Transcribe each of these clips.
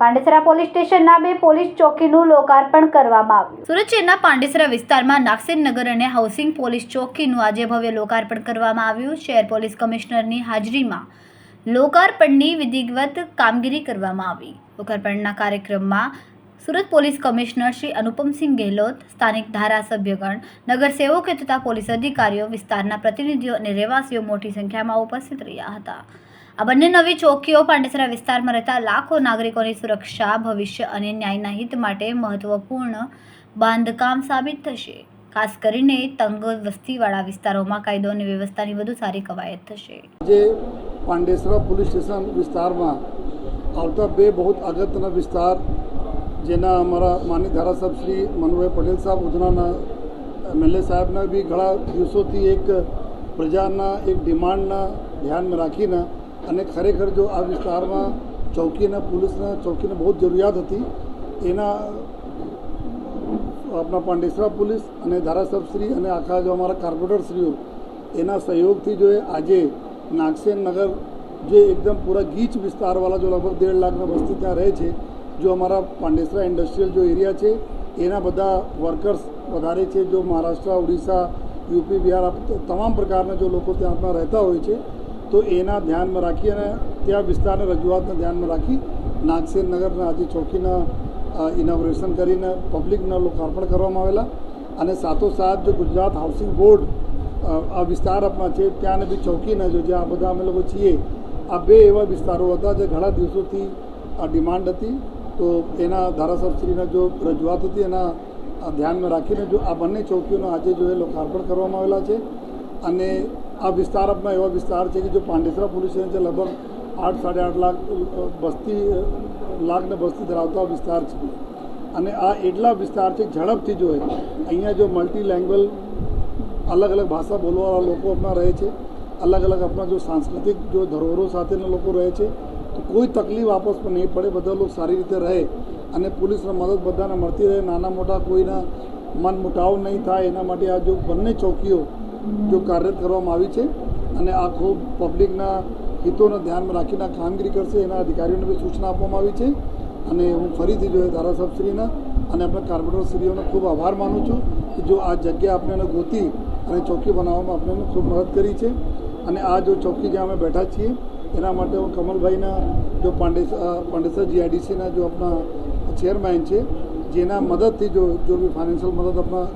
Pandesara police સ્ટેશનના બે police ચોકીનું લોકાર્પણ કરવામાં આવ્યું. સુરત શહેરના પાંડેસરા વિસ્તારમાં નાગસેન નગર અને હાઉસિંગ પોલીસ ચોકીનું આજે ભવ્ય લોકાર્પણ કરવામાં આવ્યું. શહેર પોલીસ કમિશનરની હાજરીમાં લોકાર્પણની વિધિવત કામગીરી કરવામાં આવી. લોકાર્પણના કાર્યક્રમમાં સુરત પોલીસ કમિશનર શ્રી અનુપમસિંહ ગેહલોત, સ્થાનિક ધારાસભ્યગણ, નગરસેવકો તથા પોલીસ અધિકારીઓ વિસ્તારના પ્રતિનિધિઓ અને રહેવાસીઓ મોટી સંખ્યામાં ઉપસ્થિત રહ્યા હતા. આ બંને નવી ચોકીઓ પાંડેસરા વિસ્તારમાં રહેતા લાખો નાગરિકોની સુરક્ષા, ભવિષ્ય અને ન્યાયના હિત માટે મહત્વપૂર્ણ બાંધકામ સાબિત થશે. ખાસ કરીને તંગ વસ્તીવાળા વિસ્તારોમાં કાયદો અને વ્યવસ્થાની વધુ સારી કવાયત થશે. જે પાંડેસરા પોલીસ સ્ટેશન વિસ્તારમાં આવતા બે બહુ અગત્યના વિસ્તાર જેના અમારા માની ધારાસભ્ય શ્રી મનુભાઈ પટેલ સાહેબ ઉધનાના એમએલએ સાહેબના બી ઘણા દિવસોથી એક પ્રજાના એક ડિમાન્ડના ધ્યાનમાં રાખીને અને ખરેખર જો આ વિસ્તારમાં ચોકીને, પોલીસના ચોકીને બહુ જરૂરિયાત હતી. એના આપણા પાંડેસરા પોલીસ અને ધારાસભ્યશ્રી અને આખા જો અમારા કાર્પોરેટરશ્રીઓ એના સહયોગથી જો આજે નાગસેન નગર જે એકદમ પૂરા ગીચ વિસ્તારવાળા, જો લગભગ દેઢ લાખના વસ્તી ત્યાં રહે છે જો અમારા પાંડેસરા ઇન્ડસ્ટ્રીયલ જો એરિયા છે, એના બધા વર્કર્સ વધારે છે, જો મહારાષ્ટ્ર, ઓડિશા યુપી બિહાર તમામ પ્રકારના જો લોકો ત્યાં રહેતા હોય છે, તો એના ધ્યાનમાં રાખી અને ત્યાં વિસ્તારને રજૂઆતને ધ્યાનમાં રાખી નાગસેન નગરના આજે ચોકીના ઇનોગ્રેશન કરીને પબ્લિકના લોકાર્પણ કરવામાં આવેલા અને સાથોસાથ જો ગુજરાત હાઉસિંગ બોર્ડ આ વિસ્તાર આપણા છે, ત્યાંને બી ચોકીના જો જ્યાં બધા અમે લોકો છીએ, આ બે એવા વિસ્તારો હતા જે ઘણા દિવસોથી આ ડિમાન્ડ હતી. તો એના ધારાસભ્યશ્રીના જો રજૂઆત હતી એના ધ્યાનમાં રાખીને જો આ બંને ચોકીઓનો આજે જો એ લોકાર્પણ કરવામાં આવેલા છે અને આ વિસ્તાર આપણા એવા વિસ્તાર છે કે જો પાંડેસરા પોલીસ સ્ટેશન લગભગ આઠ સાડા આઠ લાખ અ, વસ્તી લાખને વસ્તી ધરાવતો વિસ્તાર છે. અને આ એટલા વિસ્તાર છે ઝડપથી જોઈએ અહીંયા જો મલ્ટી લેંગ્વેજ અલગ અલગ ભાષા બોલવાવાળા લોકો આપણા રહે છે અલગ અલગ આપણા જો સાંસ્કૃતિક જો ધરોહરો સાથેના લોકો રહે છે કોઈ તકલીફ આપસમાં નહીં પડે, બધા લોકો સારી રીતે રહે અને પોલીસને મદદ બધાને મળતી રહે. નાના મોટા કોઈના મન મુટાવ નહીં થાય, એના માટે આ જો બંને ચોકીઓ જો કાર્યરત કરવામાં આવી છે અને આ ખૂબ પબ્લિકના હિતોને ધ્યાનમાં રાખીને કામગીરી કરશે, એના અધિકારીઓને બી સૂચના આપવામાં આવી છે. અને હું ફરીથી જોઈએ એ ધારાસભ્યશ્રીના અને આપણા કાર્પોરેટરશ્રીઓનો ખૂબ આભાર માનું છું કે જો આ જગ્યા આપણે ગોતી અને ચોકી બનાવવામાં આપણે ખૂબ મદદ કરી છે. અને આ જો ચોકી જ્યાં અમે બેઠા છીએ એના માટે હું કમલભાઈના જો પાંડેસર પાંડેસર જીઆઈડીસીના જો આપણા ચેરમેન છે, જેના મદદથી જો જો બી ફાઇનાન્શિયલ મદદ આપણા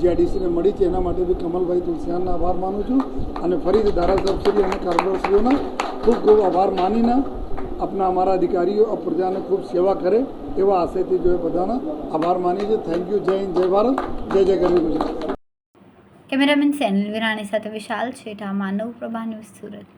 જીઆઈડીસીને મળી છે, એના માટે બી કમલભાઈ તુલસિયાનના આભાર માનું છું. અને ફરીથી ધારાસભ્યશ્રી અને કાર્પોરેટરશ્રીઓના ખૂબ ખૂબ આભાર માનીને આપણા અમારા અધિકારીઓ પ્રજાને ખૂબ સેવા કરે એવા આશયથી જો એ બધાના આભાર માની છે થેન્ક યુ જય હિન્દ, જય ભારત. જય જય ગરવી ગુજરાત. કેમેરામેન સેનલ વિરાણી સાથે વિશાલ છેઠા માનવ પ્રભા ન્યૂઝ સુરત.